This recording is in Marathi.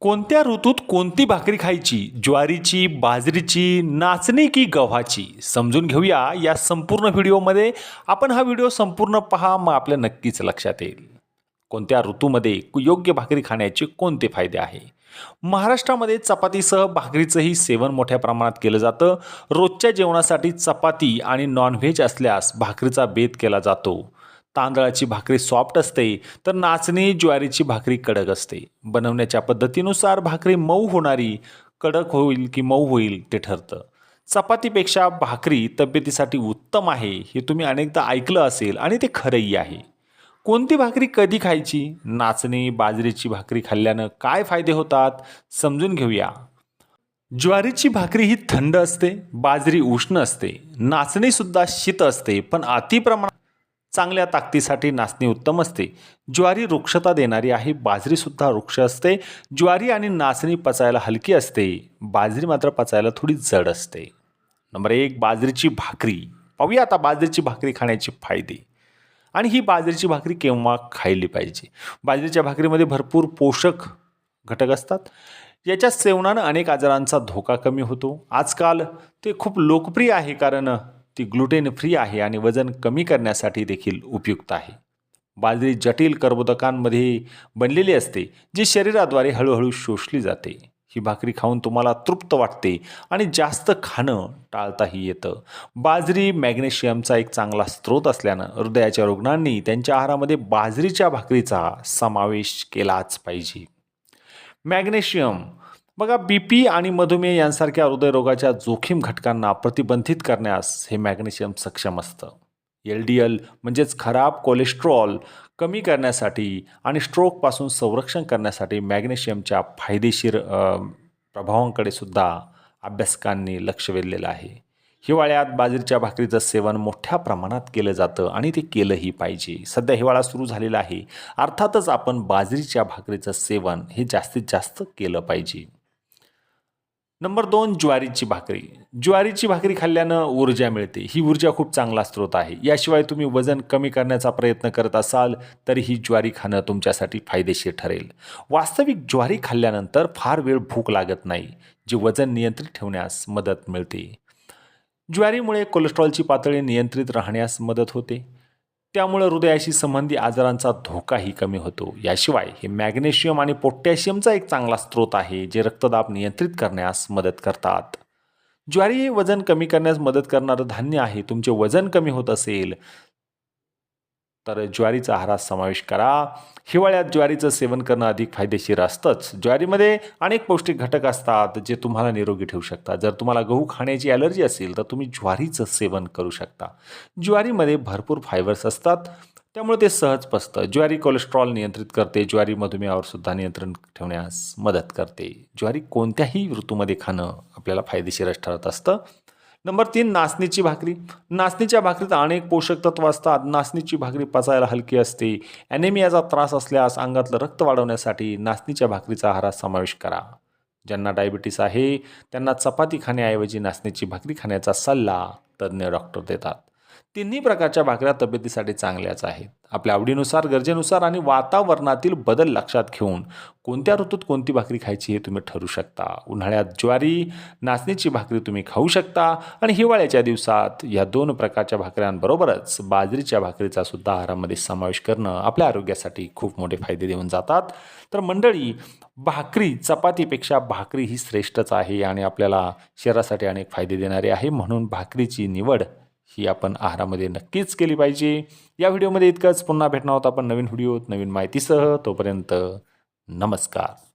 कोणत्या ऋतूत कोणती भाकरी खायची? ज्वारीची बाजरीची नाचणी की गव्हाची? समजून घेऊया या संपूर्ण व्हिडिओमध्ये. आपण हा व्हिडिओ संपूर्ण पहा मग आपल्या नक्कीच लक्षात येईल. कोणत्या ऋतूमध्ये योग्य भाकरी खाण्याचे कोणते फायदे आहे? महाराष्ट्रामध्ये चपातीसह भाकरीचंही सेवन मोठ्या प्रमाणात केलं जातं. रोजच्या जेवणासाठी चपाती आणि नॉनव्हेज असल्यास भाकरीचा बेत केला जातो. तांदळाची भाकरी सॉफ्ट असते तर नाचणी ज्वारीची भाकरी कडक असते. बनवण्याच्या पद्धतीनुसार भाकरी मऊ होणारी कडक होईल की मऊ होईल ते ठरतं. चपातीपेक्षा भाकरी तब्येतीसाठी उत्तम आहे हे तुम्ही अनेकदा ऐकलं असेल आणि ते खरंही आहे. कोणती भाकरी कधी खायची? नाचणी बाजरीची भाकरी खाल्ल्यानं काय फायदे होतात? समजून घेऊया. ज्वारीची भाकरी ही थंड असते बाजरी उष्ण असते. नाचणीसुद्धा शीत असते पण अतिप्रमाणात चांगल्या ताकदीसाठी नाचणी उत्तम असते. ज्वारी वृक्षता देणारी आहे बाजरीसुद्धा वृक्ष असते. ज्वारी आणि नाचणी पचायला हलकी असते. बाजरी मात्र पचायला थोडी जड असते. नंबर एक बाजरीची भाकरी. पाहूया आता बाजरीची भाकरी खाण्याचे फायदे. आणि ही बाजरीची भाकरी केव्हा खायली पाहिजे? बाजरीच्या भाकरीमध्ये भरपूर पोषक घटक असतात. याच्या सेवनानं अनेक आजारांचा धोका कमी होतो. आजकाल ते खूप लोकप्रिय आहे कारण ती ग्लुटेन फ्री आहे आणि वजन कमी करण्यासाठी देखील उपयुक्त आहे. बाजरी जटिल कर्बोदकांमध्ये बनलेली असते जी शरीराद्वारे हळूहळू शोषली जाते. ही भाकरी खाऊन तुम्हाला तृप्त वाटते आणि जास्त खाणं टाळताही येतं. बाजरी मॅग्नेशियमचा एक चांगला स्रोत असल्यानं हृदयाच्या रुग्णांनी त्यांच्या आहारामध्ये बाजरीच्या भाकरीचा समावेश केलाच पाहिजे. मॅग्नेशियम बघा बी पी आणि मधुमेह यांसारख्या हृदयरोगाच्या जोखीम घटकांना प्रतिबंधित करण्यास हे मॅग्नेशियम सक्षम असतं. एल डी एल म्हणजेच खराब कोलेस्ट्रॉल कमी करण्यासाठी आणि स्ट्रोकपासून संरक्षण करण्यासाठी मॅग्नेशियमच्या फायदेशीर प्रभावांकडे सुद्धा अभ्यासकांनी लक्ष वेधलेलं आहे. हिवाळ्यात बाजरीच्या भाकरीचं सेवन मोठ्या प्रमाणात केलं जातं आणि ते केलंही पाहिजे. सध्या हिवाळा सुरू झालेला आहे. अर्थातच आपण बाजरीच्या भाकरीचं सेवन हे जास्तीत जास्त केलं पाहिजे. नंबर दोन ज्वारीची भाकरी. ज्वारीची भाकरी खाल्ल्यानं ऊर्जा मिळते. ही ऊर्जा खूप चांगला स्रोत आहे. याशिवाय तुम्ही वजन कमी करण्याचा प्रयत्न करत असाल तरी ही ज्वारी खाणं तुमच्यासाठी फायदेशीर ठरेल. वास्तविक ज्वारी खाल्ल्यानंतर फार वेळ भूक लागत नाही जी वजन नियंत्रित ठेवण्यास मदत मिळते. ज्वारीमुळे कोलेस्ट्रॉलची पातळी नियंत्रित राहण्यास मदत होते. त्यामुळे हृदयाशी संबंधी आजारांचा धोकाही कमी होतो. याशिवाय हे मॅग्नेशियम आणि पोटॅशियमचा एक चांगला स्रोत आहे जे रक्तदाब नियंत्रित करण्यास मदत करतात. ज्वारी हे वजन कमी करण्यास मदत करणारं धान्य आहे. तुमचे वजन कमी होत असेल तर ज्वारीचा आहारात समावेश करा. हिवाळ्यात ज्वारीचं सेवन करणं अधिक फायदेशीर असतंच. ज्वारीमध्ये अनेक पौष्टिक घटक असतात जे तुम्हाला निरोगी ठेवू शकतात. जर तुम्हाला गहू खाण्याची ॲलर्जी असेल तर तुम्ही ज्वारीचं सेवन करू शकता. ज्वारीमध्ये भरपूर फायबर्स असतात. त्यामुळे ते सहज पचतं. ज्वारी कोलेस्ट्रॉल नियंत्रित करते. ज्वारी मधुमेहावर सुद्धा नियंत्रण ठेवण्यास मदत करते. ज्वारी कोणत्याही ऋतूमध्ये खाणं आपल्याला फायदेशीरच ठरत असतं. नंबर तीन नाचणीची भाकरी. नाचणीच्या भाकरीत अनेक पोषक तत्व असतात. नाचणीची भाकरी पचायला हलकी असते. ॲनेमियाचा त्रास असल्यास अंगातलं रक्त वाढवण्यासाठी नाचणीच्या भाकरीचा आहारात समावेश करा. ज्यांना डायबिटीस आहे त्यांना चपाती खाण्याऐवजी नाचणीची भाकरी खाण्याचा सल्ला तज्ज्ञ डॉक्टर देतात. तिन्ही प्रकारच्या भाकऱ्या तब्येतीसाठी चांगल्याच आहेत. आपल्या आवडीनुसार गरजेनुसार आणि वातावरणातील बदल लक्षात घेऊन कोणत्या ऋतूत कोणती भाकरी खायची हे तुम्ही ठरू शकता. उन्हाळ्यात ज्वारी नाचणीची भाकरी तुम्ही खाऊ शकता आणि हिवाळ्याच्या दिवसात या दोन प्रकारच्या भाकऱ्यांबरोबरच बाजरीच्या भाकरीचा सुद्धा आहारामध्ये समावेश करणं आपल्या आरोग्यासाठी खूप मोठे फायदे देऊन जातात. तर मंडळी भाकरी चपातीपेक्षा भाकरी ही श्रेष्ठच आहे आणि आपल्याला शरीरासाठी अनेक फायदे देणारी आहे. म्हणून भाकरीची निवड ही आपण आहारामध्ये नक्कीच केली पाहिजे. या व्हिडिओमध्ये इतकंच. पुन्हा भेटणार आहोत आपण नवीन व्हिडिओत नवीन माहितीसह. तोपर्यंत नमस्कार.